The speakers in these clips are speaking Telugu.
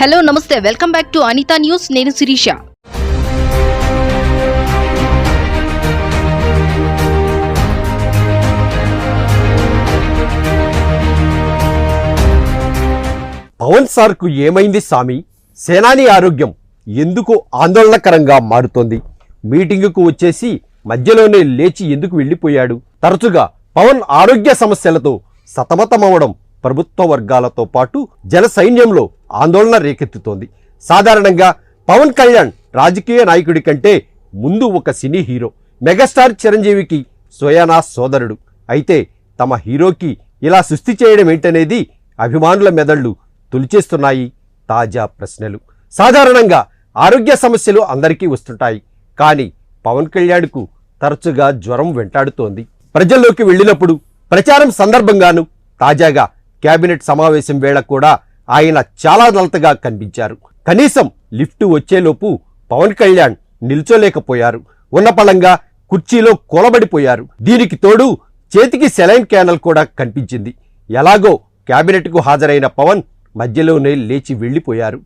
హలో నమస్తే. Welcome back to Anitha news. నేను శిరీష. పవన్ సార్కు ఏమైంది స్వామి సేనాని ఆరోగ్యం ఎందుకు ఆందోళనకరంగా మారుతోంది? మీటింగుకు వచ్చేసి మధ్యలోనే లేచి ఎందుకు వెళ్ళిపోయాడు? తరచుగా పవన్ ఆరోగ్య సమస్యలతో సతమతమవడం ప్రభుత్వ వర్గాలతో పాటు జన సైన్యంలో ఆందోళన రేకెత్తుతోంది. సాధారణంగా పవన్ కళ్యాణ్ రాజకీయ నాయకుడి కంటే ముందు ఒక సినీ హీరో. మెగాస్టార్ చిరంజీవికి సోయానా సోదరుడు. అయితే తమ హీరోకి ఇలా సుస్థి చేయడం ఏంటనేది అభిమానుల మెదళ్ళు తొలిచేస్తున్నాయి తాజా ప్రశ్నలు. సాధారణంగా ఆరోగ్య సమస్యలు అందరికీ వస్తుంటాయి. కానీ పవన్ కళ్యాణ్కు తరచుగా జ్వరం వెంటాడుతోంది. ప్రజల్లోకి వెళ్ళినప్పుడు ప్రచారం సందర్భంగాను తాజాగా కేబినెట్ సమావేశం వేళ కూడా ఆయన చాలా నలతగా కనిపించారు. కనీసం లిఫ్ట్ వచ్చేలోపు పవన్ కళ్యాణ్ నిల్చోలేకపోయారు. ఉన్నపళంగా కుర్చీలో కూలబడిపోయారు. దీనికి తోడు చేతికి సెలైన్ క్యానల్ కూడా కనిపించింది. ఎలాగో క్యాబినెట్కు హాజరైన పవన్ మధ్యలోనే లేచి వెళ్ళిపోయారు.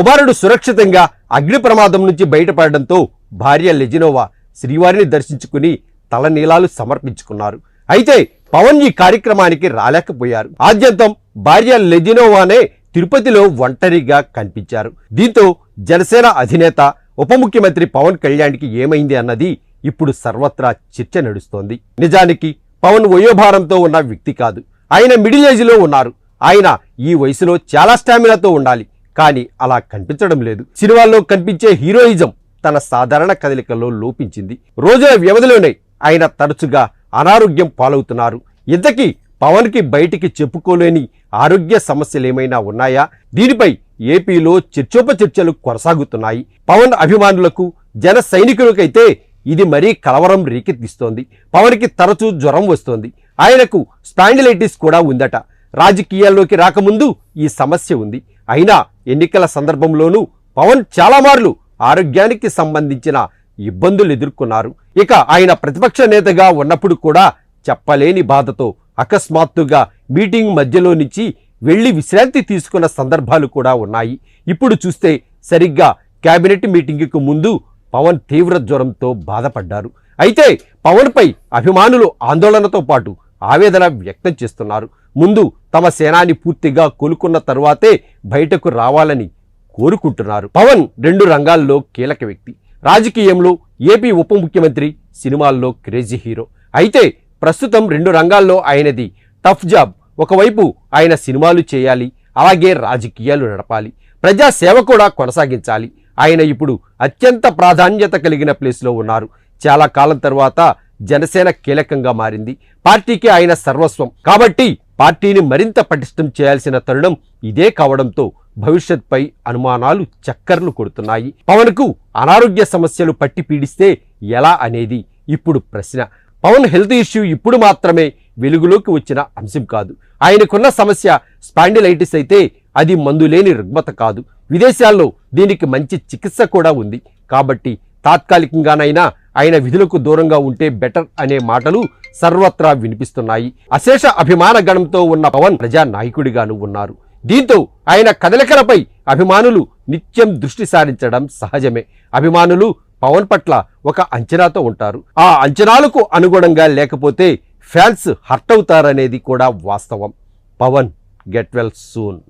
కుమారుడు సురక్షితంగా అగ్ని ప్రమాదం నుంచి బయటపడడంతో భార్య లెజినోవా శ్రీవారిని దర్శించుకుని తలనీలాలు సమర్పించుకున్నారు. అయితే పవన్ ఈ కార్యక్రమానికి రాలేకపోయారు. ఆద్యంతం భార్య లెజినోవానే తిరుపతిలో ఒంటరిగా కనిపించారు. దీంతో జనసేన అధినేత ఉప ముఖ్యమంత్రి పవన్ కళ్యాణ్కి ఏమైంది అన్నది ఇప్పుడు సర్వత్రా చర్చ నడుస్తోంది. నిజానికి పవన్ వయోభారంతో ఉన్న వ్యక్తి కాదు. ఆయన మిడిల్ ఏజ్లో ఉన్నారు. ఆయన ఈ వయసులో చాలా స్టామినాతో ఉండాలి. కానీ అలా కనిపించడం లేదు. సినిమాల్లో కనిపించే హీరోయిజం తన సాధారణ కదలికల్లో లోపించింది. రోజుల వ్యవధిలోనే ఆయన తరచుగా అనారోగ్యం పాలవుతున్నారు. ఇంతకీ పవన్కి బయటికి చెప్పుకోలేని ఆరోగ్య సమస్యలు ఏమైనా ఉన్నాయా? దీనిపై ఏపీలో చర్చోపచర్చలు కొనసాగుతున్నాయి. పవన్ అభిమానులకు జన సైనికులకైతే ఇది మరీ కలవరం రేకెత్తిస్తోంది. పవన్కి తరచూ జ్వరం వస్తోంది. ఆయనకు స్పాండిలైటిస్ కూడా ఉందట. రాజకీయాల్లోకి రాకముందు ఈ సమస్య ఉంది. అయినా ఎన్నికల సందర్భంలోనూ పవన్ చాలామార్లు ఆరోగ్యానికి సంబంధించిన ఇబ్బందులు ఎదుర్కొన్నారు. ఇక ఆయన ప్రతిపక్ష నేతగా ఉన్నప్పుడు కూడా చెప్పలేని బాధతో అకస్మాత్తుగా మీటింగ్ మధ్యలో నుంచి వెళ్ళి విశ్రాంతి తీసుకున్న సందర్భాలు కూడా ఉన్నాయి. ఇప్పుడు చూస్తే సరిగ్గా కేబినెట్ మీటింగ్కు ముందు పవన్ తీవ్ర జ్వరంతో బాధపడ్డారు. అయితే పవన్పై అభిమానులు ఆందోళనతో పాటు ఆవేదన వ్యక్తం చేస్తున్నారు. ముందు తమ సేనాని పూర్తిగా కోలుకున్న తరువాతే బయటకు రావాలని కోరుకుంటున్నారు. పవన్ రెండు రంగాల్లో కీలక వ్యక్తి. రాజకీయంలో ఏపీ ఉప ముఖ్యమంత్రి సినిమాల్లో క్రేజీ హీరో. అయితే ప్రస్తుతం రెండు రంగాల్లో ఆయనది టఫ్ జాబ్. ఒకవైపు ఆయన సినిమాలు చేయాలి అలాగే రాజకీయాలు నడపాలి. ప్రజా సేవ కూడా కొనసాగించాలి. ఆయన ఇప్పుడు అత్యంత ప్రాధాన్యత కలిగిన ప్లేస్లో ఉన్నారు. చాలా కాలం తర్వాత జనసేన కీలకంగా మారింది. పార్టీకి ఆయన సర్వస్వం. కాబట్టి పార్టీని మరింత పటిష్టం చేయాల్సిన తరుణం ఇదే కావడంతో భవిష్యత్పై అనుమానాలు చక్కర్లు కొడుతున్నాయి. పవన్కు అనారోగ్య సమస్యలు పట్టి పీడిస్తే ఎలా అనేది ఇప్పుడు ప్రశ్న. పవన్ హెల్త్ ఇష్యూ ఇప్పుడు మాత్రమే వెలుగులోకి వచ్చిన అంశం కాదు. ఆయనకున్న సమస్య స్పాండిలైటిస్ అయితే అది మందులేని రుగ్మత కాదు. విదేశాల్లో దీనికి మంచి చికిత్స కూడా ఉంది. కాబట్టి తాత్కాలికంగానైనా ఆయన విధులకు దూరంగా ఉంటే బెటర్ అనే మాటలు సర్వత్రా వినిపిస్తున్నాయి. అశేష అభిమాన గణంతో ఉన్న పవన్ ప్రజా నాయకుడిగాను ఉన్నారు. దీంతో ఆయన కదలికలపై అభిమానులు నిత్యం దృష్టి సారించడం సహజమే. అభిమానులు పవన్ పట్ల ఒక అంచనాతో ఉంటారు. ఆ అంచనాలకు అనుగుణంగా లేకపోతే ఫ్యాన్స్ హర్ట్ అవుతారనేది కూడా వాస్తవం. Pawan get well soon.